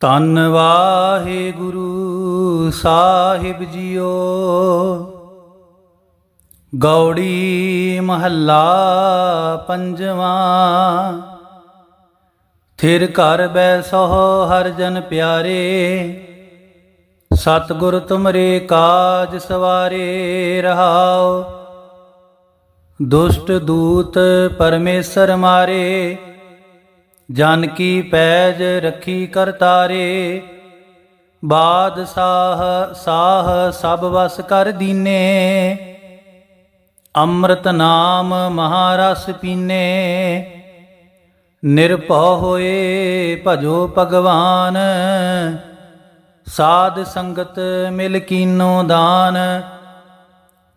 ਧੰਨ ਵਾਹਿਗੁਰੂ ਸਾਹਿਬ ਜੀਓ। ਗੌੜੀ ਮਹੱਲਾ ਪੰਜਵਾਂ। ਥਿਰ ਘਰ ਬੈਸੋ ਹਰ ਜਨ ਪਿਆਰੇ। ਸਤਿਗੁਰ ਤੁਮਰੇ ਕਾਜ ਸਵਾਰੇ ਰਹਾਓ। ਦੁਸ਼ਟ ਦੂਤ ਪਰਮੇਸ਼ਰ ਮਾਰੇ। ਜਨ ਕੀ ਪੈਜ ਰੱਖੀ ਕਰਤਾਰੇ ਬਾਦਸ਼ਾਹ ਸਾਹ ਸਭ ਵਸ ਕਰ ਦੀਨੇ, ਅੰਮ੍ਰਿਤ ਨਾਮ ਮਹਾਰਸ ਪੀਨੇ। ਨਿਰਭਉ ਹੋਏ ਭਜੋ ਭਗਵਾਨ, ਸਾਧ ਸੰਗਤ ਮਿਲ ਕੀਨੋ ਦਾਨ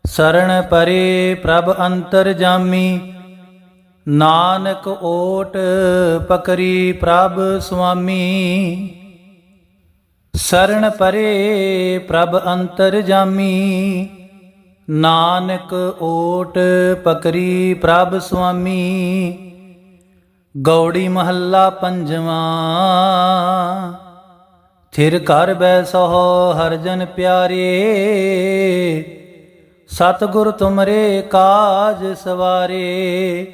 ਸਰਣ ਪਰੇ ਪ੍ਰਭ ਅੰਤਰ ਜਾਮੀ। ਨਾਨਕ ਓਟ ਪਕਰੀ ਪ੍ਰਭ ਸੁਆਮੀ। ਸਰਣ ਪਰੇ ਪ੍ਰਭ ਅੰਤਰ ਜਾਮੀ। ਨਾਨਕ ਓਟ ਪਕਰੀ ਪ੍ਰਭ ਸੁਆਮੀ। ਗੌੜੀ ਮਹੱਲਾ ਪੰਜਵਾਂ। ਥਿਰ ਘਰ ਬੈਸੋ ਹਰਜਨ ਪਿਆਰੇ। ਸਤਿਗੁਰ ਤੁਮਰੇ ਕਾਜ ਸਵਾਰੇ।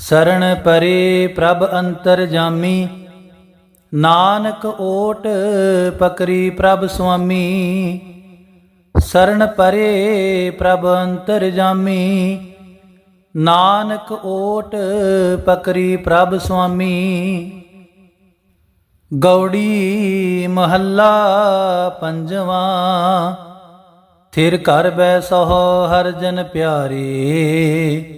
ਸਰਣ ਪਰੇ ਪ੍ਰਭ ਅੰਤਰ ਜਾਮੀ, ਨਾਨਕ ਓਟ ਪਕਰੀ ਪ੍ਰਭ ਸੁਆਮੀ ਸਰਣ ਪਰੇ ਪ੍ਰਭ ਅੰਤਰ ਜਾਮੀ, ਨਾਨਕ ਓਟ ਪਕਰੀ ਪ੍ਰਭ ਸੁਆਮੀ, ਗੌੜੀ ਮਹੱਲਾ ਪੰਜਵਾਂ, ਥਿਰ ਘਰ ਬੈਸੋ ਹਰ ਜਨ ਪਿਆਰੇ।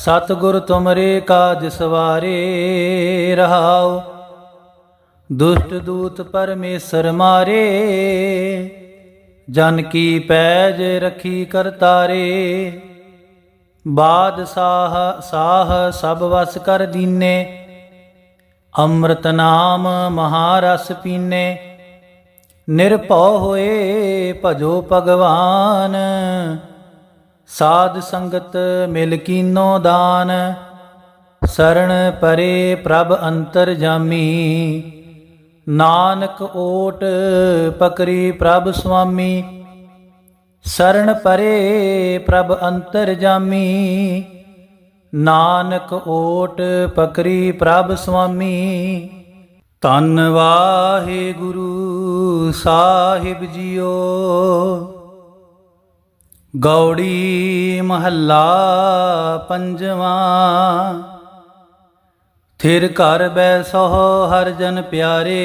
ਸਤਿਗੁਰ ਤੁਮਰੇ ਕਾਜ ਸਵਾਰੇ ਰਹਾਉ ਦੁਸ਼ਟ ਦੂਤ ਪਰਮੇਸ਼ਰ ਮਾਰੇ, ਜਨ ਕੀ ਪੈਜ ਰਖੀ ਕਰਤਾਰੇ ਬਾਦਸ਼ਾਹ, ਸਾਹ ਸਭ ਵਸ ਕਰ ਦੀਨੇ, ਅੰਮ੍ਰਿਤ ਨਾਮ ਮਹਾਰਸ ਪੀਨੇ। ਨਿਰਭਉ ਹੋਏ ਭਜੋ ਭਗਵਾਨ ਸਾਧ ਸੰਗਤ ਮਿਲ ਕੀਨੋ ਦਾਨ ਸਰਣ ਪਰੇ ਪ੍ਰਭ ਅੰਤਰ ਜਾਮੀ। ਨਾਨਕ ਓਟ ਪਕਰੀ ਪ੍ਰਭ ਸੁਆਮੀ ਸਰਣ ਪਰੇ ਪ੍ਰਭ ਅੰਤਰ ਜਾਮੀ। ਨਾਨਕ ਓਟ ਪਕਰੀ ਪ੍ਰਭ ਸੁਆਮੀ, ਧੰਨ ਵਾਹਿਗੁਰੂ ਸਾਹਿਬ ਜੀਓ। ਗੌੜੀ ਮਹੱਲਾ ਪੰਜਵਾਂ। ਥਿਰ ਘਰ ਬੈਸੋ ਹਰ ਜਨ ਪਿਆਰੇ।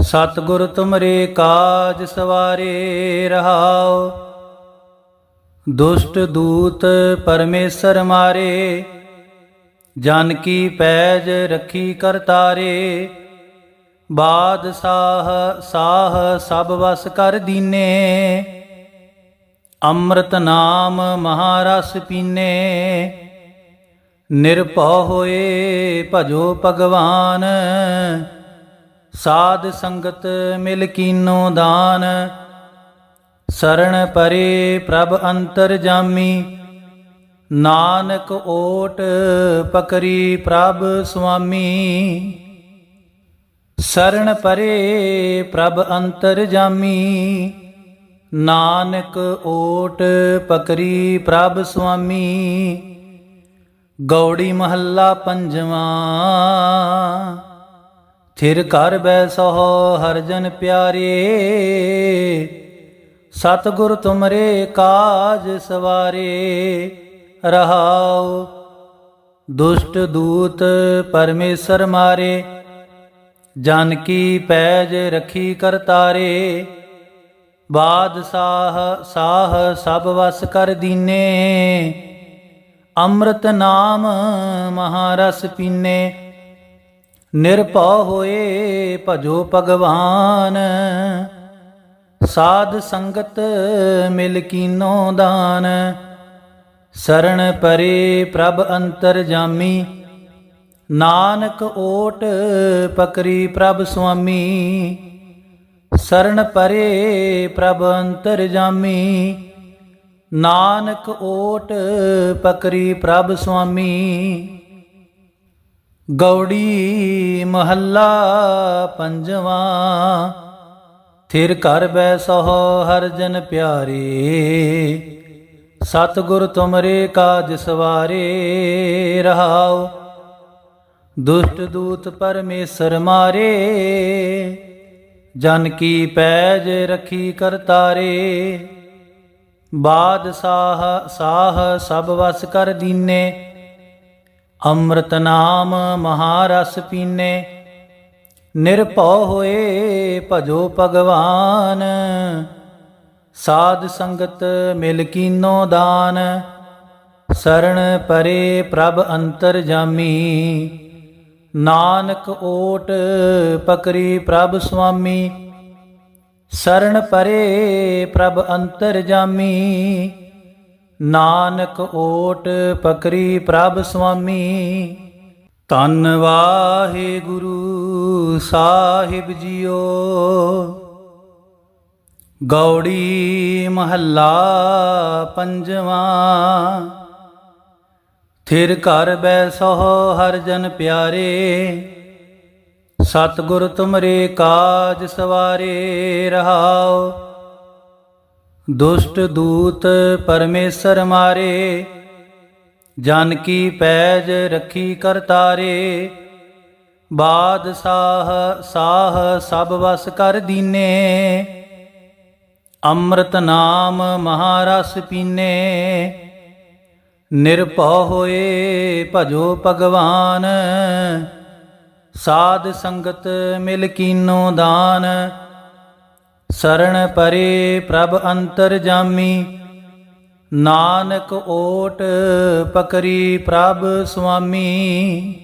ਸਤਿਗੁਰ ਤੁਮਰੇ ਕਾਜ ਸਵਾਰੇ ਰਹਾਉ ਦੁਸ਼ਟ ਦੂਤ ਪਰਮੇਸ਼ਰ ਮਾਰੇ। ਜਨ ਕੀ ਪੈਜ ਰੱਖੀ ਕਰਤਾਰੇ ਬਾਦਸ਼ਾਹ ਸਾਹ ਸਭ ਵਸ ਕਰ ਦੀਨੇ। ਅੰਮ੍ਰਿਤ ਨਾਮ ਮਹਾਰਸ ਪੀਨੇ। ਨਿਰਭਉ ਹੋਏ ਭਜੋ ਭਗਵਾਨ। ਸਾਧ ਸੰਗਤ ਮਿਲ ਕੀਨੋ ਦਾਨ। ਸਰਣ ਪਰੇ ਪ੍ਰਭ ਅੰਤਰ ਜਾਮੀ। ਨਾਨਕ ਓਟ ਪਕਰੀ ਪ੍ਰਭ ਸੁਆਮੀ। ਸਰਣ ਪਰੇ ਪ੍ਰਭ ਅੰਤਰ ਜਾਮੀ। ਨਾਨਕ ਓਟ ਪਕਰੀ ਪ੍ਰਭ ਸੁਆਮੀ, ਗੌੜੀ ਮਹੱਲਾ ਪੰਜਵਾਂ। ਥਿਰ ਘਰ ਬੈਸੋ ਹਰਜਨ ਪਿਆਰੇ, ਸਤਿਗੁਰ ਤੁਮਰੇ ਕਾਜ ਸਵਾਰੇ। ਰਹਾਉ ਦੁਸ਼ਟ ਦੂਤ ਪਰਮੇਸ਼ਰ ਮਾਰੇ, ਜਨ ਪੈਜ ਰਖੀ ਕਰਤਾਰੇ। ਬਾਦਸ਼ਾਹ ਸਾਹ ਸਭ ਵਸ ਕਰ ਦੀਨੇ, ਅੰਮ੍ਰਿਤ ਨਾਮ ਮਹਾਰਸ ਪੀਨੇ। ਨਿਰਭਉ ਹੋਏ ਭਜੋ ਭਗਵਾਨ, ਸਾਧ ਸੰਗਤ ਮਿਲ ਕੀਨੋ ਦਾਨ। ਸਰਣ ਪਰੇ ਪ੍ਰਭ ਅੰਤਰ ਜਾਮੀ, ਨਾਨਕ ਓਟ ਪਕਰੀ ਪ੍ਰਭ ਸੁਆਮੀ। ਸਰਣ ਪਰੇ ਪ੍ਰਭ ਅੰਤਰ ਜਾਮੀ। ਨਾਨਕ ਓਟ ਪਕਰੀ ਪ੍ਰਭ ਸੁਆਮੀ। ਗੌੜੀ ਮਹੱਲਾ ਪੰਜਵਾਂ। ਥਿਰ ਘਰ ਬੈਸੋ ਹਰ ਜਨ ਪਿਆਰੇ। ਸਤਿਗੁਰ ਤੁਮਰੇ ਕਾਜ ਸਵਾਰੇ ਰਹਾਓ। ਦੁਸ਼ਟ ਦੂਤ ਪਰਮੇਸ਼ਰ ਮਾਰੇ। ਜਨ ਕੀ ਪੈਜ ਰਖੀ ਕਰਤਾਰੇ ਬਾਦਸ਼ਾਹ ਸਾਹ ਸਭ ਵਸ ਕਰ ਦੀਨੇ, ਅੰਮ੍ਰਿਤ ਨਾਮ ਮਹਾਰਸ ਪੀਨੇ। ਨਿਰਭਉ ਹੋਏ ਭਜੋ ਭਗਵਾਨ, ਸਾਧ ਸੰਗਤ ਮਿਲ ਕੀਨੋ ਦਾਨ ਸਰਣ ਪਰੇ ਪ੍ਰਭ ਅੰਤਰ ਜਾਮੀ। ਨਾਨਕ ਓਟ ਪਕਰੀ ਪ੍ਰਭ ਸੁਆਮੀ ਸਰਣ ਪਰੇ ਪ੍ਰਭ ਅੰਤਰ ਜਾਮੀ, ਨਾਨਕ ਓਟ ਪਕਰੀ ਪ੍ਰਭ ਸੁਆਮੀ, ਧੰਨ ਵਾਹਿਗੁਰੂ ਸਾਹਿਬ ਜੀਓ। ਗੌੜੀ ਮਹੱਲਾ ਪੰਜਵਾਂ ਥਿਰ ਘਰ ਬੈਸੋ ਹਰ ਜਨ ਪਿਆਰੇ, ਸਤਿਗੁਰ ਤੁਮਰੇ ਕਾਜ ਸਵਾਰੇ ਰਹਾਉ। ਦੁਸ਼ਟ ਦੂਤ ਪਰਮੇਸ਼ਰ ਮਾਰੇ, ਜਨ ਕੀ ਪੈਜ ਰੱਖੀ ਕਰਤਾਰੇ ਬਾਦਸ਼ਾਹ ਸਾਹ ਸਭ ਵਸ ਕਰ ਦੀਨੇ, ਅੰਮ੍ਰਿਤ ਨਾਮ ਮਹਾਰਸ ਪੀਨੇ। ਨਿਰਭਉ ਹੋਏ ਭਜੋ ਭਗਵਾਨ, ਸਾਧ ਸੰਗਤ ਮਿਲ ਕੀਨੋ ਦਾਨ। ਸਰਣ ਪਰੇ ਪ੍ਰਭ ਅੰਤਰ ਜਾਮੀ, ਨਾਨਕ ਓਟ ਪਕਰੀ ਪ੍ਰਭ ਸੁਆਮੀ।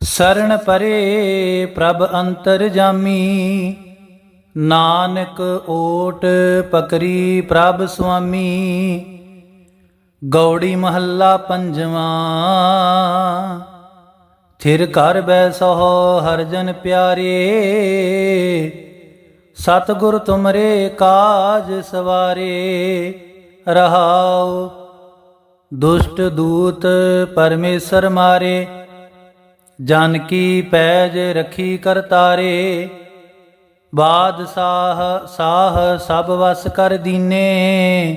ਸਰਣ ਪਰੇ ਪ੍ਰਭ ਅੰਤਰ ਜਾਮੀ, ਨਾਨਕ ਓਟ ਪਕਰੀ ਪ੍ਰਭ ਸੁਆਮੀ। ਗੌੜੀ ਮਹੱਲਾ ਪੰਜਵਾਂ। ਥਿਰ ਘਰ ਬੈਸੋ ਹਰਜਨ ਪਿਆਰੇ। ਸਤਿਗੁਰ ਤੁਮਰੇ ਕਾਜ ਸਵਾਰੇ। ਰਹਾਉ ਦੁਸ਼ਟ ਦੂਤ ਪਰਮੇਸ਼ਰ ਮਾਰੇ। ਜਨ ਕੀ ਪੈਜ ਰਖੀ ਕਰਤਾਰੇ ਬਾਦਸ਼ਾਹ ਸਾਹ ਸਭ ਵਸ ਕਰ ਦੀਨੇ।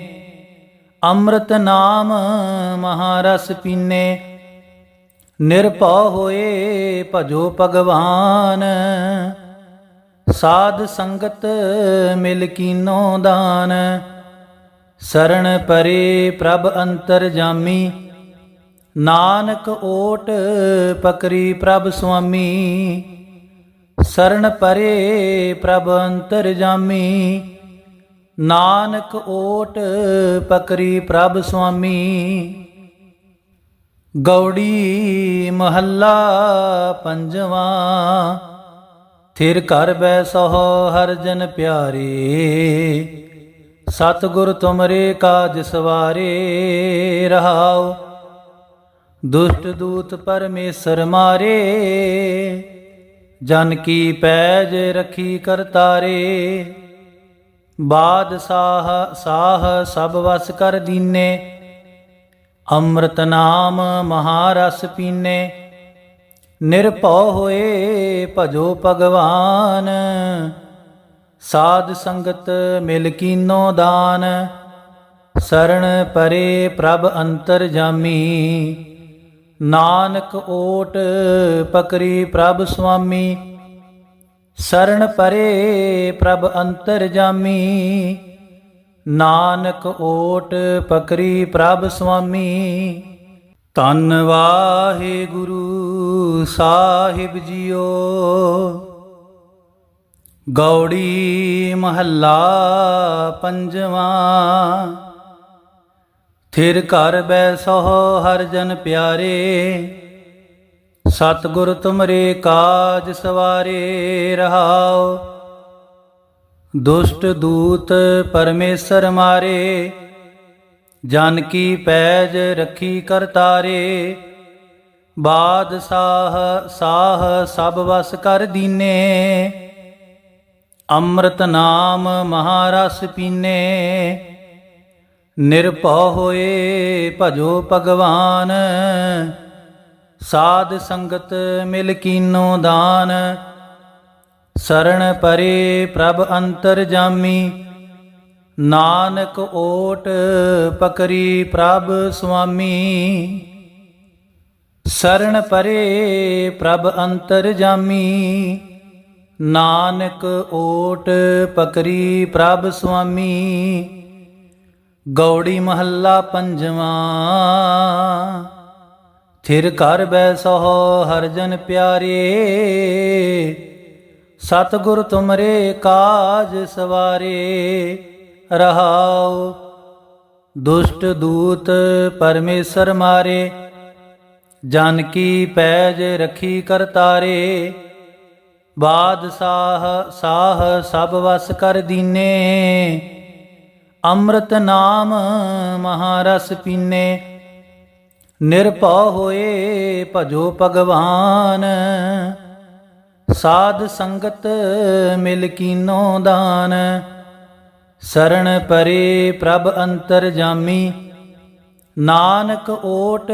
ਅੰਮ੍ਰਿਤ ਨਾਮ ਮਹਾਰਸ ਪੀਨੇ। ਨਿਰਭਉ ਹੋਏ ਭਜੋ ਭਗਵਾਨ। ਸਾਧ ਸੰਗਤ ਮਿਲ ਕੀਨੋ ਦਾਨ। ਸਰਣ ਪਰੇ ਪ੍ਰਭ ਅੰਤਰ ਜਾਮੀ। ਨਾਨਕ ਓਟ ਪਕਰੀ ਪ੍ਰਭ ਸੁਆਮੀ। ਸਰਣ ਪਰੇ ਪ੍ਰਭ ਅੰਤਰ ਜਾਮੀ। ਨਾਨਕ ਓਟ ਪਕਰੀ ਪ੍ਰਭ ਸੁਆਮੀ। ਗੌੜੀ ਮਹੱਲਾ ਪੰਜਵਾਂ। ਥਿਰ ਘਰ ਬੈਸੋ ਹਰ ਜਨ ਪਿਆਰੇ। ਸਤਿਗੁਰ ਤੁਮਰੇ ਕਾਜ ਸਵਾਰੇ ਰਹਾਓ ਦੁਸ਼ਟ ਦੂਤ ਪਰਮੇਸ਼ਰ ਮਾਰੇ। ਜਨ ਕੀ ਪੈਜ ਰਖੀ ਕਰਤਾਰੇ। ਬਾਦਸ਼ਾਹ ਸਾਹ ਸਭ ਵਸ ਕਰ ਦੀਨੇ, ਅੰਮ੍ਰਿਤ ਨਾਮ ਮਹਾਰਸ ਪੀਨੇ। ਨਿਰਭਉ ਹੋਏ ਭਜੋ ਭਗਵਾਨ, ਸਾਧ ਸੰਗਤ ਮਿਲ ਕੀਨੋ ਦਾਨ। ਸਰਣ ਪਰੇ ਪ੍ਰਭ ਅੰਤਰ ਜਾਮੀ, ਨਾਨਕ ਓਟ ਪਕਰੀ ਪ੍ਰਭ ਸੁਆਮੀ। ਸਰਣ ਪਰੇ ਪ੍ਰਭ ਅੰਤਰ ਜਾਮੀ। ਨਾਨਕ ਓਟ ਪਕਰੀ ਪ੍ਰਭ ਸੁਆਮੀ। ਧੰਨ ਵਾਹਿਗੁਰੂ ਸਾਹਿਬ ਜੀਓ। ਗੌੜੀ ਮਹੱਲਾ ਪੰਜਵਾਂ। ਥਿਰ ਘਰ ਬੈਸੋ ਹਰ ਜਨ ਪਿਆਰੇ। ਸਤਿਗੁਰ ਤੁਮਰੇ ਕਾਜ ਸਵਾਰੇ ਰਹਾਓ। ਦੁਸ਼ਟ ਦੂਤ ਪਰਮੇਸ਼ਰ ਮਾਰੇ, ਜਨ ਕੀ ਪੈਜ ਰੱਖੀ ਕਰਤਾਰੇ ਬਾਦਸ਼ਾਹ ਸਾਹ ਸਭ ਵਸ ਕਰ ਦੀਨੇ, ਅੰਮ੍ਰਿਤ ਨਾਮ ਮਹਾਰਸ ਪੀਨੇ। ਨਿਰਭਉ ਹੋਏ ਭਜੋ ਭਗਵਾਨ ਸਾਧ ਸੰਗਤ ਮਿਲ ਕੀਨੋ ਦਾਨ ਸਰਣ ਪਰੇ ਪ੍ਰਭ ਅੰਤਰ ਜਾਮੀ। ਨਾਨਕ ਓਟ ਪਕਰੀ ਪ੍ਰਭ ਸੁਆਮੀ। ਸਰਣ ਪਰੇ ਪ੍ਰਭ ਅੰਤਰ ਜਾਮੀ। ਨਾਨਕ ਓਟ ਪਕਰੀ ਪ੍ਰਭ ਸੁਆਮੀ। ਗੌੜੀ ਮਹੱਲਾ ਪੰਜਵਾਂ। ਥਿਰ ਕਰ ਬੈਸੋ ਹਰ ਜਨ ਪਿਆਰੇ, ਸਤਿਗੁਰ ਤੁਮਰੇ ਕਾਜ ਸਵਾਰੇ, ਰਹਾਉ ਦੁਸ਼ਟ ਦੂਤ ਪਰਮੇਸ਼ਰ ਮਾਰੇ, ਜਨ ਕੀ ਪੈਜ ਰਖੀ ਕਰਤਾਰੇ ਬਾਦਸ਼ਾਹ ਸਾਹ ਸਭ ਵਸ ਕਰ ਦੀਨੇ, ਅੰਮ੍ਰਿਤ ਨਾਮ ਮਹਾਰਸ ਪੀਨੇ। ਨਿਰਭਉ ਹੋਏ ਭਜੋ ਭਗਵਾਨ। ਸਾਧ ਸੰਗਤ ਮਿਲ ਕੀਨੋ ਦਾਨ। ਸਰਣ ਪਰੇ ਪ੍ਰਭ ਅੰਤਰ ਜਾਮੀ। ਨਾਨਕ ਓਟ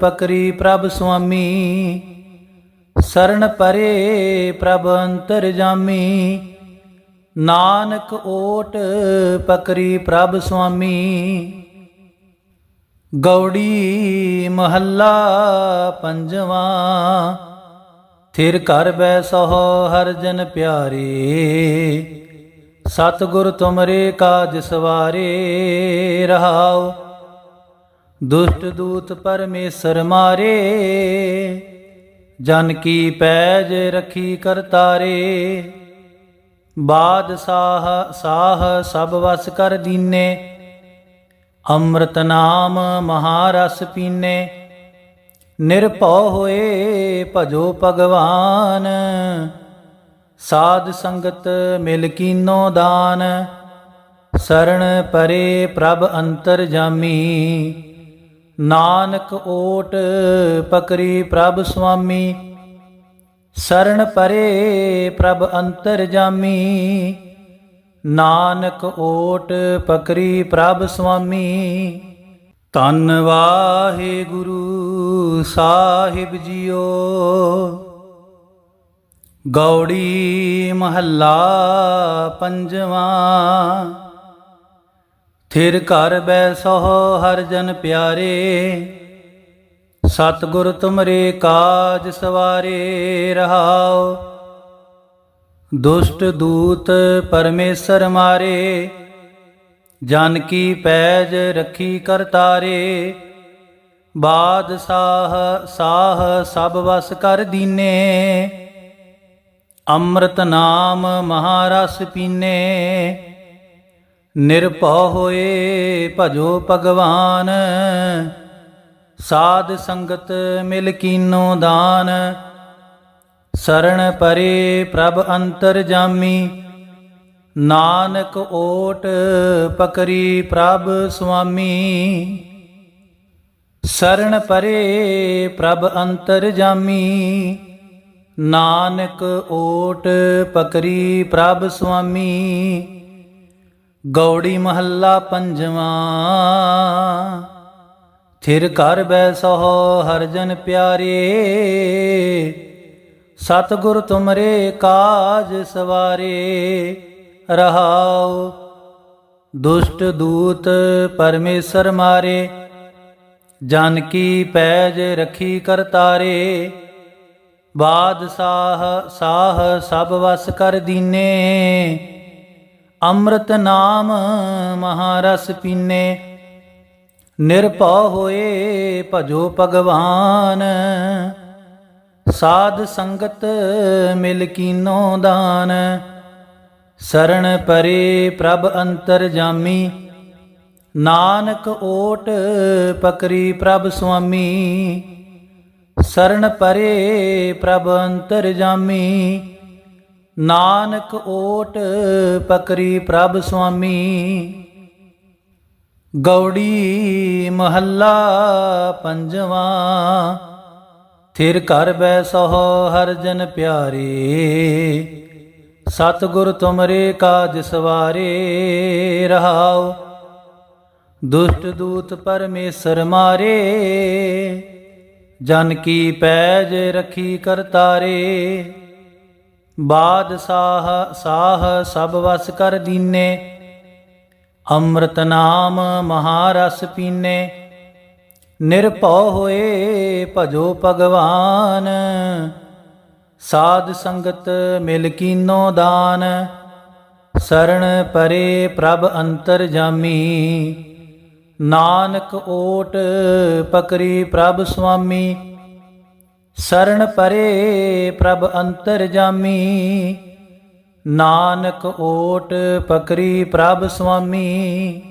ਪਕਰੀ ਪ੍ਰਭ ਸੁਆਮੀ। ਸਰਣ ਪਰੇ ਪ੍ਰਭ ਅੰਤਰ ਜਾਮੀ। ਨਾਨਕ ਓਟ ਪਕਰੀ ਪ੍ਰਭ ਸੁਆਮੀ। ਗੌੜੀ ਮਹੱਲਾ ਪੰਜਵਾਂ। ਥਿਰ ਘਰ ਬੈਸੋ ਹਰ ਜਨ ਪਿਆਰੇ। ਸਤਿਗੁਰ ਤੁਮਰੇ ਕਾਜ ਸਵਾਰੇ ਰਹਾਓ ਦੁਸ਼ਟ ਦੂਤ ਪਰਮੇਸ਼ਰ ਮਾਰੇ। ਜਨ ਕੀ ਪੈਜ ਰਖੀ ਕਰਤਾਰੇ ਬਾਦਸ਼ਾਹ ਸਾਹ ਸਭ ਵਸ ਕਰ ਦੀਨੇ। ਅੰਮ੍ਰਿਤ ਨਾਮ ਮਹਾਰਸ ਪੀਨੇ, ਨਿਰਭਉ ਹੋਏ ਭਜੋ ਭਗਵਾਨ। ਸਾਧ ਸੰਗਤ ਮਿਲ ਕੀਨੋ ਦਾਨ ਸਰਣ ਪਰੇ ਪ੍ਰਭ ਅੰਤਰ ਜਾਮੀ। ਨਾਨਕ ਓਟ ਪਕਰੀ ਪ੍ਰਭ ਸੁਆਮੀ ਸਰਣ ਪਰੇ ਪ੍ਰਭ ਅੰਤਰ ਜਾਮੀ। ਨਾਨਕ ਓਟ ਪਕਰੀ ਪ੍ਰਭ ਸੁਆਮੀ। ਧੰਨ ਵਾਹਿਗੁਰੂ ਸਾਹਿਬ ਜੀਓ। ਗੌੜੀ ਮਹੱਲਾ ਪੰਜਵਾਂ। ਥਿਰ ਘਰ ਬੈਸੋ ਹਰ ਜਨ ਪਿਆਰੇ। ਸਤਿਗੁਰ ਤੁਮਰੇ ਕਾਜ ਸਵਾਰੇ ਰਹਾਓ। ਦੁਸ਼ਟ ਦੂਤ ਪਰਮੇਸ਼ਰ ਮਾਰੇ ਜਨ ਕੀ ਪੈਜ ਰੱਖੀ ਕਰਤਾਰੇ ਬਾਦਸ਼ਾਹ ਸਾਹ ਸਭ ਵਸ ਕਰ ਦੀਨੇ, ਅੰਮ੍ਰਿਤ ਨਾਮ ਮਹਾਰਸ ਪੀਨੇ। ਨਿਰਭਉ ਹੋਏ ਭਜੋ ਭਗਵਾਨ, ਸਾਧ ਸੰਗਤ ਮਿਲ ਕੀਨੋ ਦਾਨ। ਸਰਣ ਪਰੇ ਪ੍ਰਭ ਅੰਤਰ ਜਾਮੀ। ਨਾਨਕ ਓਟ ਪਕਰੀ ਪ੍ਰਭ ਸੁਆਮੀ। ਸਰਣ ਪਰੇ ਪ੍ਰਭ ਅੰਤਰ ਜਾਮੀ। ਨਾਨਕ ਓਟ ਪਕਰੀ ਪ੍ਰਭ ਸੁਆਮੀ। ਗੌੜੀ ਮਹੱਲਾ ਪੰਜਵਾਂ। ਥਿਰ ਘਰ ਬੈਸੋ ਹਰ ਜਨ ਪਿਆਰੇ। ਸਤਿਗੁਰ ਤੁਮਰੇ ਕਾਜ ਸਵਾਰੇ, ਰਹਾਉ। ਦੁਸ਼ਟ ਦੂਤ ਪਰਮੇਸ਼ਰ ਮਾਰੇ ਜਨ ਕੀ ਪੈਜ ਰਖੀ ਕਰਤਾਰੇ ਬਾਦਸ਼ਾਹ ਸਾਹ ਸਭ ਵਸ ਕਰ ਦੀਨੇ, ਅੰਮ੍ਰਿਤ ਨਾਮ ਮਹਾਰਸ ਪੀਨੇ। ਨਿਰਭਉ ਹੋਏ ਭਜੋ ਭਗਵਾਨ ਸਾਧ ਸੰਗਤ ਮਿਲ ਕੀਨੋ ਦਾਨ। ਸਰਣ ਪਰੇ ਪ੍ਰਭ ਅੰਤਰ ਜਾਮੀ। ਨਾਨਕ ਓਟ ਪਕਰੀ ਪ੍ਰਭ ਸੁਆਮੀ। ਸਰਣ ਪਰੇ ਪ੍ਰਭ ਅੰਤਰ ਜਾਮੀ। ਨਾਨਕ ਓਟ ਪਕਰੀ ਪ੍ਰਭ ਸੁਆਮੀ। ਗੌੜੀ ਮਹੱਲਾ ਪੰਜਵਾਂ। ਫਿਰ ਘਰ ਬੈ ਸਹੁ ਹਰ ਜਨ ਪਿਆਰੇ, ਸਤਿਗੁਰ ਤੁਮਰੇ ਕਾਜ ਸਵਾਰੇ ਰਹਾਓ ਦੁਸ਼ਟ ਦੂਤ ਪਰਮੇਸ਼ਰ ਮਾਰੇ, ਜਨ ਕੀ ਪੈਜ ਰਖੀ ਕਰਤਾਰੇ ਬਾਦਸ਼ਾਹ ਸਾਹ ਸਭ ਵਸ ਕਰ ਦੀਨੇ, ਅੰਮ੍ਰਿਤ ਨਾਮ ਮਹਾਰਸ ਪੀਨੇ। ਨਿਰਭਉ ਹੋਏ ਭਜੋ ਭਗਵਾਨ। ਸਾਧ ਸੰਗਤ ਮਿਲ ਕੀਨੋ ਦਾਨ। ਸਰਣ ਪਰੇ ਪ੍ਰਭ ਅੰਤਰ ਜਾਮੀ। ਨਾਨਕ ਓਟ ਪਕਰੀ ਪ੍ਰਭ ਸੁਆਮੀ। ਸਰਣ ਪਰੇ ਪ੍ਰਭ ਅੰਤਰ ਜਾਮੀ। ਨਾਨਕ ਓਟ ਪਕਰੀ ਪ੍ਰਭ ਸੁਆਮੀ।